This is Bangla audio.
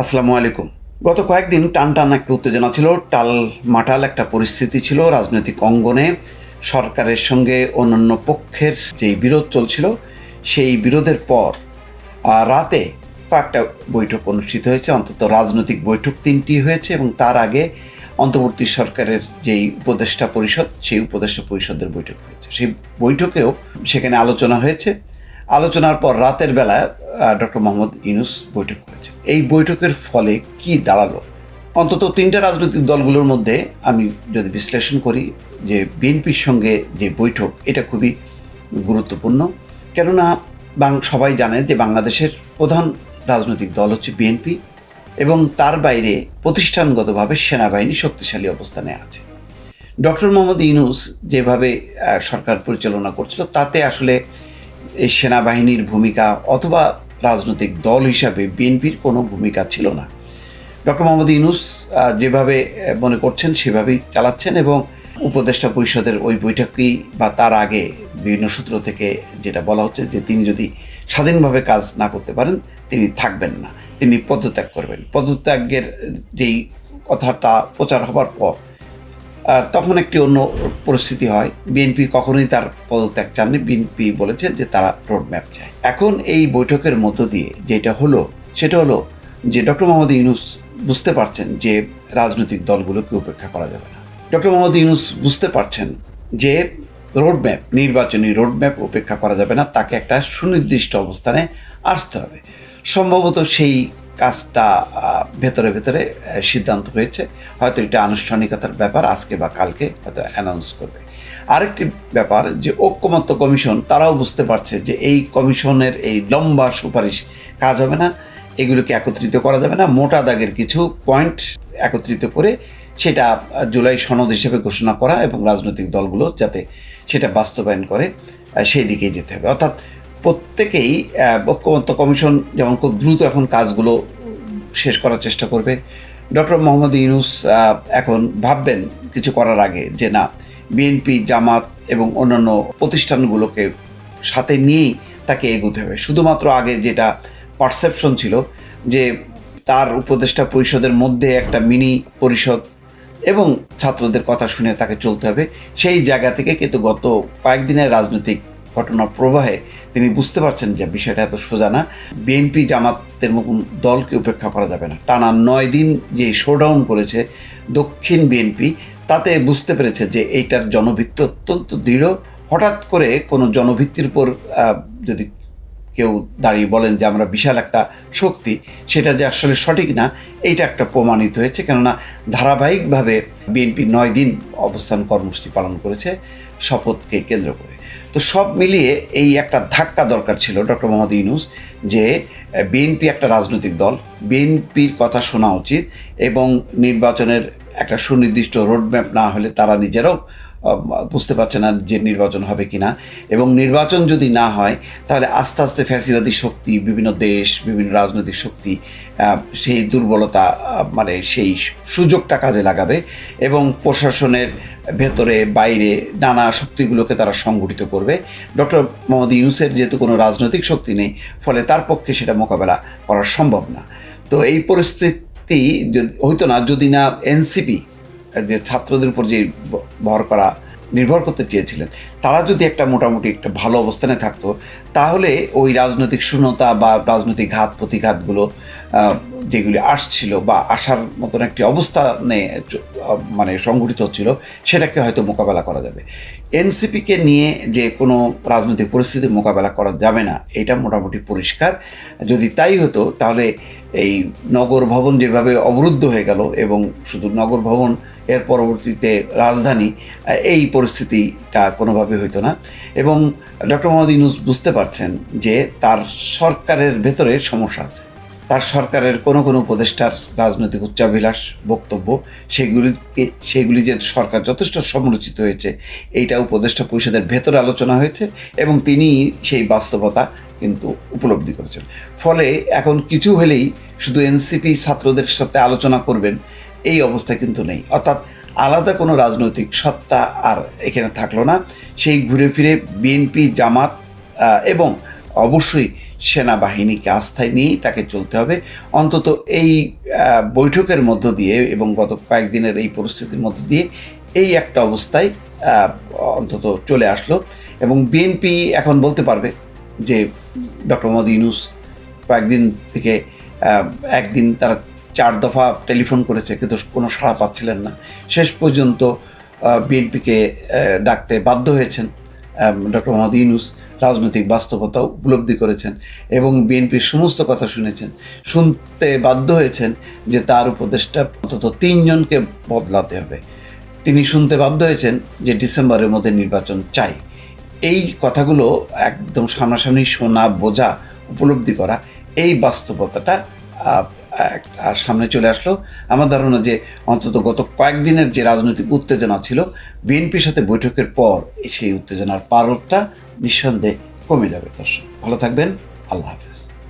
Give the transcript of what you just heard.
আসসালামু আলাইকুম। গত কয়েকদিন টান টান একটা উত্তেজনা ছিল, টাল মাটাল একটা পরিস্থিতি ছিল রাজনৈতিক অঙ্গনে। সরকারের সঙ্গে অন্যান্য পক্ষের যেই বিরোধ চলছিল, সেই বিরোধের পর রাতে কয়েকটা বৈঠক অনুষ্ঠিত হয়েছে। অন্তত রাজনৈতিক বৈঠক তিনটি হয়েছে এবং তার আগে অন্তর্বর্তী সরকারের যেই উপদেষ্টা পরিষদ, সেই উপদেষ্টা পরিষদের বৈঠক হয়েছে। সেই বৈঠকেও সেখানে আলোচনা হয়েছে। আলোচনার পর রাতের বেলা ডক্টর মোহাম্মদ ইনুস বৈঠক করেছে এই বৈঠকের ফলে কি দাঁড়াল? অন্তত তিনটা রাজনৈতিক দলগুলোর মধ্যে আমি যদি বিশ্লেষণ করি যে বিএনপির সঙ্গে যে বৈঠক, এটা খুবই গুরুত্বপূর্ণ। কেননা বাং, সবাই জানে যে বাংলাদেশের প্রধান রাজনৈতিক দল হচ্ছে বিএনপি এবং তার বাইরে প্রতিষ্ঠানগতভাবে সেনাবাহিনী শক্তিশালী অবস্থানে আছে। ডক্টর মোহাম্মদ ইনুস যেভাবে সরকার পরিচালনা করছিল, তাতে আসলে এই সেনাবাহিনীর ভূমিকা অথবা রাজনৈতিক দল হিসাবে বিএনপির কোনো ভূমিকা ছিল না। ডক্টর মোহাম্মদ আহ, যেভাবে মনে করছেন সেভাবেই চালাচ্ছেন এবং উপদেষ্টা পরিষদের ওই বৈঠকেই বা তার আগে বিভিন্ন সূত্র থেকে যেটা বলা হচ্ছে যে তিনি যদি স্বাধীনভাবে কাজ না করতে পারেন তিনি থাকবেন না। তিনি পদত্যাগ করবেন। পদত্যাগের যেই কথাটা প্রচার হবার পর তখন একটি অন্য পরিস্থিতি হয়। বিএনপি কখনোই তার পদত্যাগ চাননি। বিএনপি বলেছে যে তারা রোডম্যাপ চায়। এখন এই বৈঠকের মধ্য দিয়ে যেটা হলো, সেটা হলো যে ডক্টর মোহাম্মদ ইউনুস বুঝতে পারছেন যে রাজনৈতিক দলগুলোকে উপেক্ষা করা যাবে না। ডক্টর মোহাম্মদ ইউনুস বুঝতে পারছেন যে রোডম্যাপ নির্বাচনী রোডম্যাপ উপেক্ষা করা যাবে না, তাকে একটা সুনির্দিষ্ট অবস্থানে আসতে হবে। সম্ভবত সেই কাজটা ভেতরে ভেতরে সিদ্ধান্ত হয়েছে। হয়তো এটা আনুষ্ঠানিকতার ব্যাপার, আজকে বা কালকে হয়তো অ্যানাউন্স করবে। আরেকটি ব্যাপার যে ঐক্যমত্য কমিশন, তারাও বুঝতে পারছে যে এই কমিশনের এই লম্বা সুপারিশ কাজ হবে না, এগুলোকে একত্রিত করা যাবে না। মোটা দাগের কিছু পয়েন্ট একত্রিত করে সেটা জুলাই সনদ হিসেবে ঘোষণা করা এবং রাজনৈতিক দলগুলো যাতে সেটা বাস্তবায়ন করে সেই দিকেই যেতে হবে। অর্থাৎ প্রত্যেকেই ঐক্যমত্য কমিশন যেমন খুব দ্রুত এখন কাজগুলো শেষ করার চেষ্টা করবে। ডক্টর মোহাম্মদ ইউনুস এখন ভাববেন কিছু করার আগে যে না, বিএনপি, জামাত এবং অন্যান্য প্রতিষ্ঠানগুলোকে সাথে নিয়েই তাকে এগোতে হবে। শুধুমাত্র আগে যেটা পারসেপশন ছিল যে তার উপদেষ্টা পরিষদের মধ্যে একটা মিনি পরিষদ এবং ছাত্রদের কথা শুনে তাকে চলতে হবে, সেই জায়গা থেকে কিন্তু গত কয়েকদিনের রাজনৈতিক ঘটনার প্রবাহে তিনি বুঝতে পারছেন যে বিষয়টা এত সোজা না। বিএনপি জামাতের মতন দলকে উপেক্ষা করা যাবে না। টানা নয় দিন যে শোডাউন করেছে দক্ষিণ বিএনপি, তাতে বুঝতে পেরেছে যে এইটার জনভিত্তি অত্যন্ত দৃঢ়। হঠাৎ করে কোনো জনভিত্তির উপর যদি কেউ দাঁড়িয়ে বলেন যে আমরা বিশাল একটা শক্তি, সেটা যে আসলে সঠিক না, এইটা একটা প্রমাণিত হয়েছে। কেননা ধারাবাহিকভাবে বিএনপি নয় দিন অবস্থান কর্মসূচি পালন করেছে। শপথকে কেন্দ্র করে। তো সব মিলিয়ে এই একটা ধাক্কা দরকার ছিল ডক্টর মোহাম্মদ ইউনুস যে বিএনপি একটা রাজনৈতিক দল বিএনপির কথা শোনা উচিত এবং নির্বাচনের একটা সুনির্দিষ্ট রোডম্যাপ না হলে তারা নিজেরাও বুঝতে পারছে না যে নির্বাচন হবে কি না এবং নির্বাচন যদি না হয়, তাহলে আস্তে আস্তে ফ্যাসিবাদী শক্তি, বিভিন্ন দেশ, বিভিন্ন রাজনৈতিক শক্তি সেই দুর্বলতা মানে সেই সুযোগটা কাজে লাগাবে এবং প্রশাসনের ভেতরে, বাইরে নানা শক্তিগুলোকে তারা সংগঠিত করবে। ডক্টর মোহাম্মদ ইউসের যেহেতু কোনো রাজনৈতিক শক্তি নেই, ফলে তার পক্ষে সেটা মোকাবেলা করা সম্ভব না। তো এই পরিস্থিতি যদি হইতো না, যদি না এনসিপি যে ছাত্রদের উপর যে ভর করা, নির্ভর করতে চেয়েছিলেন, তারা যদি একটা মোটামুটি একটা ভালো অবস্থানে থাকতো, তাহলে ওই রাজনৈতিক শূন্যতা বা রাজনৈতিক ঘাত প্রতিঘাতগুলো যেগুলি আসছিল বা আসার মতন একটি অবস্থানে মানে সংগঠিত হচ্ছিল, সেটাকে হয়তো মোকাবেলা করা যাবে। এনসিপিকে নিয়ে যে কোনো রাজনৈতিক পরিস্থিতি মোকাবেলা করা যাবে না, এটা মোটামুটি পরিষ্কার। যদি তাই হতো, তাহলে এই নগর ভবন যেভাবে অবরুদ্ধ হয়ে গেল এবং শুধু নগর ভবন, এর পরবর্তীতে রাজধানী, এই পরিস্থিতিটা কোনোভাবে হইতো না। এবং ডক্টর মোহাম্মদ ইউনুস বুঝতে পারছেন যে তার সরকারের ভেতরে সমস্যা আছে। তার সরকারের কোনো কোনো উপদেষ্টার রাজনৈতিক উচ্চাভিলাষ, বক্তব্য, সেগুলিকে সেগুলি যে সরকার যথেষ্ট সমালোচিত হয়েছে, এইটা উপদেষ্টা পরিষদের ভেতরে আলোচনা হয়েছে এবং তিনি সেই বাস্তবতা কিন্তু উপলব্ধি করেছেন। ফলে এখন কিছু হলেই শুধু এনসিপি ছাত্রদের সাথে আলোচনা করবেন, এই অবস্থা কিন্তু নেই। অর্থাৎ আলাদা কোনো রাজনৈতিক সত্তা আর এখানে থাকল না। সেই ঘুরে ফিরে বিএনপি, জামাত এবং অবশ্যই সেনাবাহিনীকে আস্থায় নিয়েই তাকে চলতে হবে। অন্তত এই বৈঠকের মধ্য দিয়ে এবং গত কয়েকদিনের এই পরিস্থিতির মধ্য দিয়ে এই একটা অবস্থায় অন্তত চলে আসলো এবং বিএনপি এখন বলতে পারবে যে, ডক্টর মোহাম্মদ ইউনুস কয়েকদিন থেকে একদিন তারা চার দফা টেলিফোন করেছে কিন্তু কোনো সাড়া পাচ্ছিলেন না। শেষ পর্যন্ত বিএনপিকে ডাকতে বাধ্য হয়েছেন ডক্টর মোহাম্মদ ইউনুস। রাজনৈতিক বাস্তবতা উপলব্ধি করেছেন এবং বিএনপির সমস্ত কথা শুনেছেন। শুনতে বাধ্য হয়েছেন যে তার উপদেষ্টা অন্তত তিনজনকে বদলাতে হবে। তিনি শুনতে বাধ্য হয়েছেন যে ডিসেম্বরের মধ্যে নির্বাচন চাই। এই কথাগুলো একদম সামনাসামনি শোনা, বোঝা, উপলব্ধি করা এই বাস্তবতাটা সামনে চলে আসলো। আমার ধারণা যে অন্তত গত কয়েকদিনের যে রাজনৈতিক উত্তেজনা ছিল, বিএনপির সাথে বৈঠকের পর সেই উত্তেজনার পারদটা নিঃসন্দেহে কমে যাবে দর্শক। ভালো থাকবেন আল্লাহ হাফেজ।